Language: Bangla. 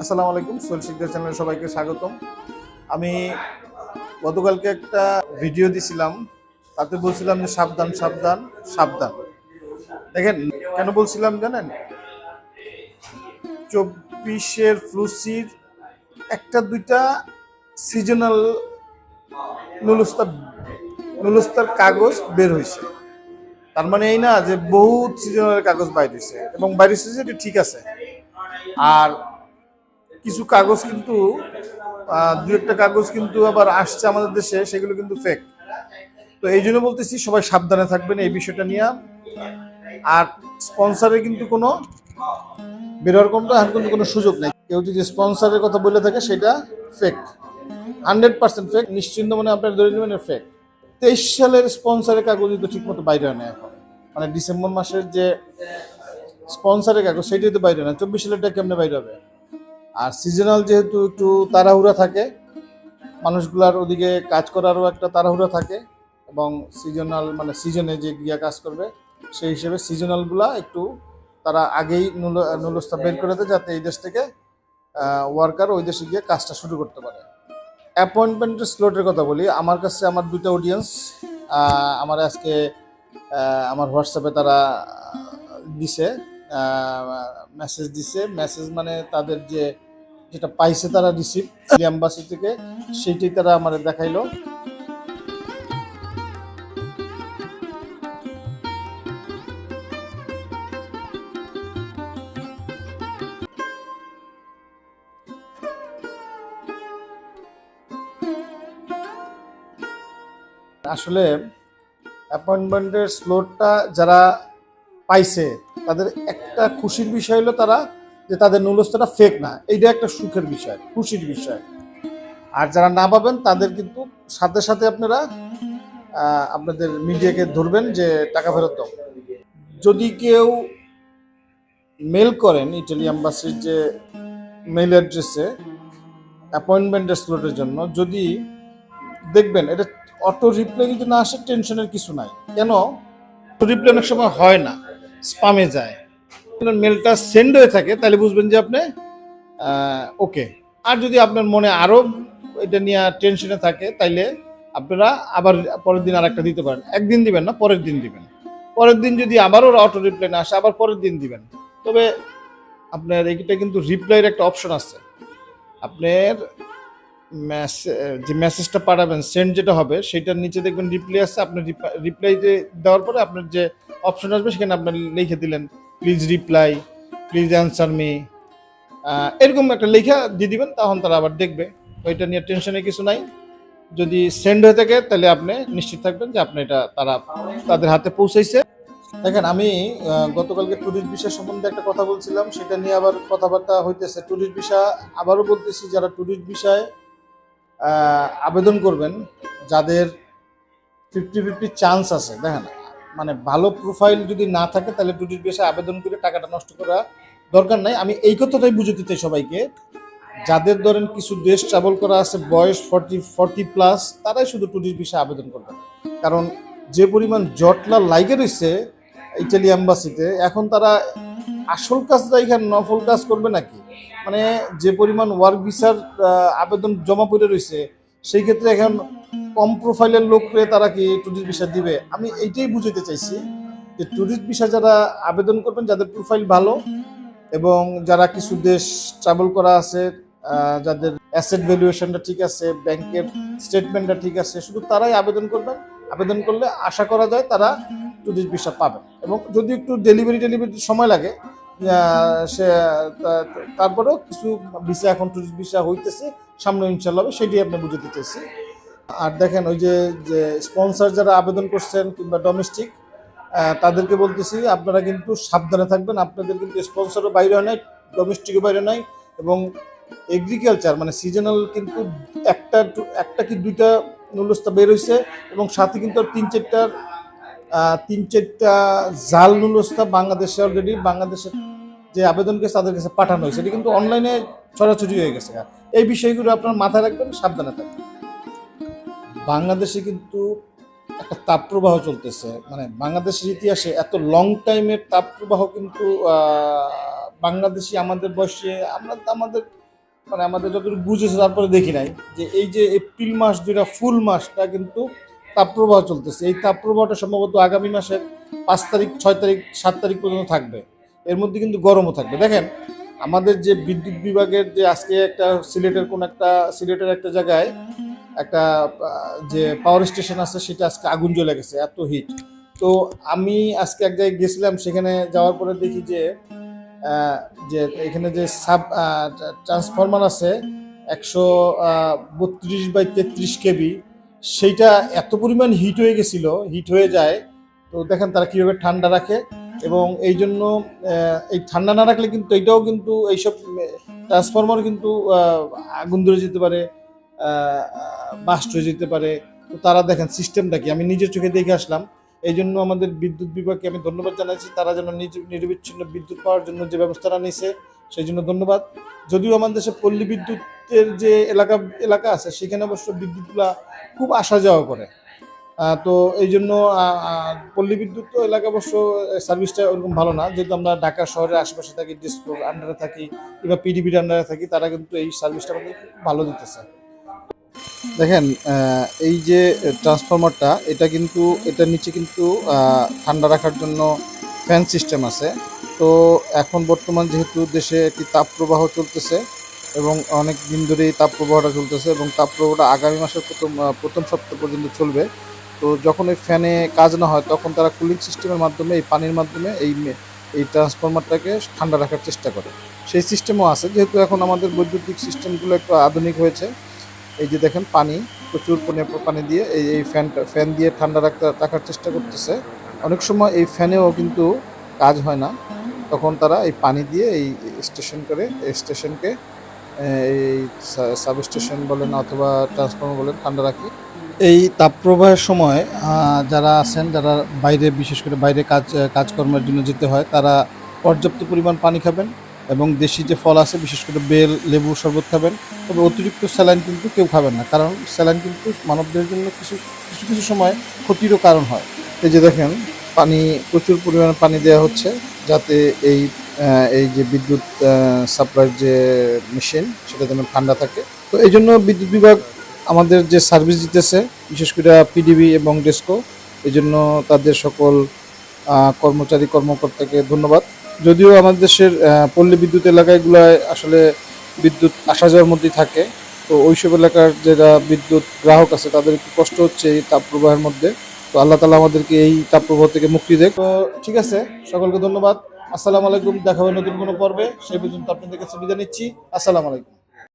আসসালামু আলাইকুম, সোহেল শিকদার চ্যানেলে সবাইকে স্বাগতম। আমি গতকালকে একটা ভিডিও দিছিলাম, তাতে বলছিলাম যে সাবধান সাবধান সাবধান। দেখেন, কেন বলছিলাম জানেন? চব্বিশের ফ্লুসির একটা, দুইটা সিজনাল নুলস্তার নুলস্তার কাগজ বের হয়েছে তার মানে এই না যে বহুত সিজনাল কাগজ বাইর হয়েছে এবং বাইর হয়েছে যে ঠিক আছে। আর কিছু কাগজ কিন্তু দু একটা কাগজ কিন্তু আবার আসছে আমাদের দেশে, সেগুলো কিন্তু ফেক তো এই জন্য বলতেছি, সবাই সাবধানে থাকবেন এই বিষয়টা নিয়ে। আর স্পন্সরের কিন্তু কোনো বেরোয়ার কোনটা আর কিন্তু কোনো সুযোগ নেই। কেউ যদি স্পন্সরের কথা বলে থাকে, সেটা ফেক হান্ড্রেড পার্সেন্ট ফেক নিশ্চিন্ত মানে আপনার ধরে নেবেন ফেক তেইশ সালের স্পন্সরের কাগজই তো ঠিকমতো বাইরে হয় না এখন। মানে ডিসেম্বর মাসের যে স্পন্সরের কাগজ, সেটাই তো বাইরে না। চব্বিশ সালেরটা কেমনে বাইরে হবে? আর সিজনাল যেহেতু একটু তাড়াহুড়া থাকে, মানুষগুলার ওদিকে কাজ করারও একটা তাড়াহুড়া থাকে এবং সিজনাল মানে সিজনে যে গিয়া কাজ করবে, সেই হিসেবে সিজনালগুলা একটু তারা আগেই নুল- নুলস্থা বের করে দেয় যাতে এই দেশ থেকে ওয়ার্কার ওই দেশে গিয়ে কাজটা শুরু করতে পারে। অ্যাপয়েন্টমেন্টের স্লটের কথা বলি, আমার কাছে আমার দুটো অডিয়েন্স আমার আজকে আমার হোয়াটসঅ্যাপে তারা দিছে মেসেজ দিছে। মেসেজ মানে তাদের যে, যেটা পাইছে তারা রিসিভ অ্যাম্বাসি থেকে সেইটাই তারা আমার দেখাইলো। আসলে অ্যাপয়েন্টমেন্টের স্লোটটা যারা পাইছে, তাদের একটা খুশির বিষয় হলো তারা যে তাদের নুলস্থটা ফেক না। এইটা একটা সুখের বিষয়, খুশির বিষয়। আর যারা না পাবেন, তাদের কিন্তু সাথে সাথে আপনারা আপনাদের মিডিয়াকে ধরবেন যে টাকা ফেরত দাও। যদি কেউ মেল করেন ইটালি অ্যাম্বাসির যে মেল অ্যাড্রেসে অ্যাপয়েন্টমেন্টের স্লটের জন্য, যদি দেখবেন, এটা অটো রিপ্লাই যদি না আসে টেনশনের কিছু নাই। কেন? অটো রিপ্লাই অনেক সময় হয় না স্পামে যায়। মেলটা সেন্ড হয়ে থাকে, তাহলে বুঝবেন যে আপনি ওকে আর যদি আপনার মনে আরও এটা নিয়ে টেনশনে থাকে, তাইলে আপনারা আবার পরের দিন আর একটা দিতে পারেন। একদিন দিবেন না, পরের দিন দিবেন। পরের দিন যদি আবারও অটো রিপ্লাই না আসে, আবার পরের দিন দিবেন। তবে আপনার এইটা কিন্তু রিপ্লাইয়ের একটা অপশন আছে। আপনার যে মেসেজটা পাঠাবেন সেন্ড যেটা হবে, সেটার নিচে দেখবেন রিপ্লাই আসছে আপনার রিপ্লাই দেওয়ার পরে আপনার যে অপশন আসবে, সেখানে আপনার লিখে দিলেন। Please reply please answer me এরকম একটা লেখা দিয়ে দিবেন, তখন তারা আবার দেখবে। ওইটা নিয়ে টেনশনের কিছু নাই। যদি সেন্ড হয়ে থাকে, তাহলে আপনি নিশ্চিত থাকবেন যে আপনি এটা তারা তাদের হাতে পৌঁছাইছে। দেখেন, আমি গতকালকে ট্যুরিস্ট ভিসা সম্বন্ধে একটা কথা বলছিলাম, সেটা নিয়ে আবার কথাবার্তা হইতেছে। ট্যুরিস্ট ভিসা আবারও বলতেছি, যারা ট্যুরিস্ট ভিসায় আবেদন করবেন, যাদের ফিফটি ফিফটি চান্স আছে। দেখেন মানে ভালো প্রোফাইল যদি না থাকে, তাহলে টুরিস্ট ভিসা আবেদন করে টাকাটা নষ্ট করা দরকার নাই। আমি এই কথাটাই বুঝতে চাই সবাইকে। যাদের ধরেন কিছু দেশ ট্রাভেল করা আছে, বয়স ফর্টি ফর্টি প্লাস তারাই শুধু টুরিস্ট ভিসা আবেদন করবে। কারণ যে পরিমাণ জটলা লাইগে রয়েছে ইটালি অ্যাম্বাসিতে এখন তারা আসল কাজটা এখানে নফল কাজ করবে নাকি? মানে যে পরিমাণ ওয়ার্ক ভিসার আবেদন জমা পড়ে রয়েছে সেই ক্ষেত্রে এখন কম প্রোফাইলের লোককে তারা কি ট্যুরিস্ট ভিসা দিবে? আমি এইটাই বুঝাতে চাইছি যে ট্যুরিস্ট ভিসা যারা আবেদন করবেন, যাদের প্রোফাইল ভালো এবং যারা কিছু দেশ ট্রাভেল করা আছে যাদের অ্যাসেট ভ্যালুয়েশনটা ঠিক আছে ব্যাংকের স্টেটমেন্টটা ঠিক আছে, শুধু তারাই আবেদন করবেন। আবেদন করলে আশা করা যায় তারা ট্যুরিস্ট ভিসা পাবেন এবং যদি একটু ডেলিভারি ডেলিভারি সময় লাগে সে তারপরেও কিছু ভিসা এখন ট্যুরিস্ট ভিসা হইতেছে, সামনে ইনশাল্লাহ হবে, সেটি আপনি বুঝতে চাইছি। আর দেখেন ওই যে যে স্পন্সর যারা আবেদন করছেন কিংবা ডোমেস্টিক তাদেরকে বলতেছি, আপনারা কিন্তু সাবধানে থাকবেন। আপনাদের কিন্তু স্পন্সরও বাইরে হয় নাই ডোমেস্টিকও বাইরে নাই, এবং এগ্রিকালচার মানে সিজনাল কিন্তু একটা একটা কি দুইটা নুলস্তা বের হয়েছে এবং সাথে কিন্তু তিন চারটার তিন চারটা জাল নুলস্তা বাংলাদেশে অলরেডি বাংলাদেশের যে আবেদন করেছে তাদের কাছে পাঠানো হয়েছে। এটা কিন্তু অনলাইনে ছড়াছড়ি হয়ে গেছে এই বিষয়গুলো আপনার মাথায় রাখবেন, সাবধানে থাকবেন। বাংলাদেশে কিন্তু একটা তাপপ্রবাহ চলতেছে। মানে বাংলাদেশের ইতিহাসে এত লং টাইমের তাপপ্রবাহ কিন্তু বাংলাদেশি আমাদের বয়সে আমরা আমাদের মানে আমাদের যতটুকু বুঝেছে তারপরে দেখি নাই যে এই যে এপ্রিল মাস যেটা ফুল মাসটা কিন্তু তাপপ্রবাহ চলতেছে। এই তাপপ্রবাহটা সম্ভবত আগামী মাসের পাঁচ তারিখ, ছয় তারিখ, সাত তারিখ পর্যন্ত থাকবে। এর মধ্যে কিন্তু গরমও থাকবে। দেখেন, আমাদের যে বিদ্যুৎ বিভাগের যে আজকে একটা সিলেটের কোন একটা, সিলেটের একটা জায়গায় একটা যে পাওয়ার স্টেশন আছে, সেটা আজকে আগুন জ্বলে গেছে, এত হিট তো আমি আজকে এক জায়গায় গেছিলাম, সেখানে যাওয়ার পরে দেখি যে যে এখানে যে সাব ট্রান্সফরমার আছে, একশো বত্রিশ বাই তেত্রিশ কেবি। সেইটা এত পরিমাণ হিট হয়ে গেছিল হিট হয়ে যায়। তো দেখেন তারা কীভাবে ঠান্ডা রাখে এবং এই জন্য এই ঠান্ডা না রাখলে কিন্তু এটাও কিন্তু এইসব ট্রান্সফরমার কিন্তু আগুন ধরে যেতে পারে। বাস্ট হয়ে যেতে পারে। তো তারা দেখেন সিস্টেমটা কি? আমি নিজের চোখে দেখে আসলাম। এই জন্য আমাদের বিদ্যুৎ বিভাগকে আমি ধন্যবাদ জানাচ্ছি তারা যেন নিরবিচ্ছিন্ন বিদ্যুৎ পাওয়ার জন্য যে ব্যবস্থাটা নিয়েছে সেই জন্য ধন্যবাদ। যদিও আমাদের দেশে পল্লী বিদ্যুতের যে এলাকা এলাকা আছে, সেখানে অবশ্য বিদ্যুৎগুলা খুব আসা যাওয়া করে। তো এই জন্য পল্লী বিদ্যুৎ এলাকা অবশ্য সার্ভিসটা ওরকম ভালো না। যেহেতু আমরা ঢাকা শহরের আশেপাশে থাকি ডিসপ্লোর আন্ডারে থাকি কিংবা পিডিবির আন্ডারে থাকি, তারা কিন্তু এই সার্ভিসটা আমাদের ভালো দিতেছে। দেখেন এই যে ট্রান্সফরমারটা এটা কিন্তু, এটার নিচে কিন্তু ঠান্ডা রাখার জন্য ফ্যান সিস্টেম আছে। তো এখন বর্তমান যেহেতু দেশে একটি তাপপ্রবাহ চলতেছে এবং অনেক দিন ধরে এই তাপপ্রবাহটা চলতেছে এবং তাপপ্রবাহটা আগামী মাসের প্রথম প্রথম সপ্তাহ পর্যন্ত চলবে, তো যখন এই ফ্যানে কাজ না হয়, তখন তারা কুলিং সিস্টেমের মাধ্যমে, এই পানির মাধ্যমে এই এই ট্রান্সফরমারটাকে ঠান্ডা রাখার চেষ্টা করে। সেই সিস্টেমও আছে, যেহেতু এখন আমাদের বৈদ্যুতিক সিস্টেমগুলো একটু আধুনিক হয়েছে এই যে দেখেন পানি, প্রচুর পরিমাণে পানি দিয়ে এই এই ফ্যানটা ফ্যান দিয়ে ঠান্ডা রাখতে রাখার চেষ্টা করতেছে। অনেক সময় এই ফ্যানেও কিন্তু কাজ হয় না। তখন তারা এই পানি দিয়ে এই স্টেশন করে, এই স্টেশনকে এই সাব স্টেশন বলেন অথবা ট্রান্সফর্মার বলেন ঠান্ডা রাখে। এই তাপপ্রবাহের সময় যারা আছেন, যারা বাইরে, বিশেষ করে বাইরে কাজ, কাজকর্মের জন্য যেতে হয়, তারা পর্যাপ্ত পরিমাণ পানি খাবেন। এবং দেশি যে ফল আছে, বিশেষ করে বেল, লেবু শরবত খাবেন, তবে অতিরিক্ত স্যালাইন কিন্তু কেউ খাবেন না, কারণ স্যালাইন কিন্তু মানবদের জন্য কিছু কিছু কিছু সময় ক্ষতিরও কারণ হয়। এই যে দেখেন, পানি, প্রচুর পরিমাণে পানি দেওয়া হচ্ছে, যাতে এই এই যে বিদ্যুৎ সাপ্লাইয়ের যে মেশিন, সেটা যেন ঠান্ডা থাকে। তো এই জন্য বিদ্যুৎ বিভাগ আমাদের যে সার্ভিস দিতেছে, বিশেষ করে পিডিবি এবং ডেস্কো, এই জন্য তাদের সকল কর্মচারী, কর্মকর্তাকে ধন্যবাদ। যদিও আমাদের দেশের পল্লী বিদ্যুৎ এলাকাগুলোয় আসলে বিদ্যুৎ আসা যাওয়ার মধ্যেই থাকে। তো ওইসব এলাকার যারা বিদ্যুৎ গ্রাহক আছে, তাদের একটু কষ্ট হচ্ছে এই তাপপ্রবাহের মধ্যে। তো আল্লাহ তালা আমাদেরকে এই তাপ প্রবাহ থেকে মুক্তি দেয় তো ঠিক আছে, সকলকে ধন্যবাদ। আসসালামু আলাইকুম। দেখা হবে নতুন কোনো পর্বে। সেই পর্যন্ত আপনাদের কাছে বিদায় নিচ্ছি। আসসালামু আলাইকুম।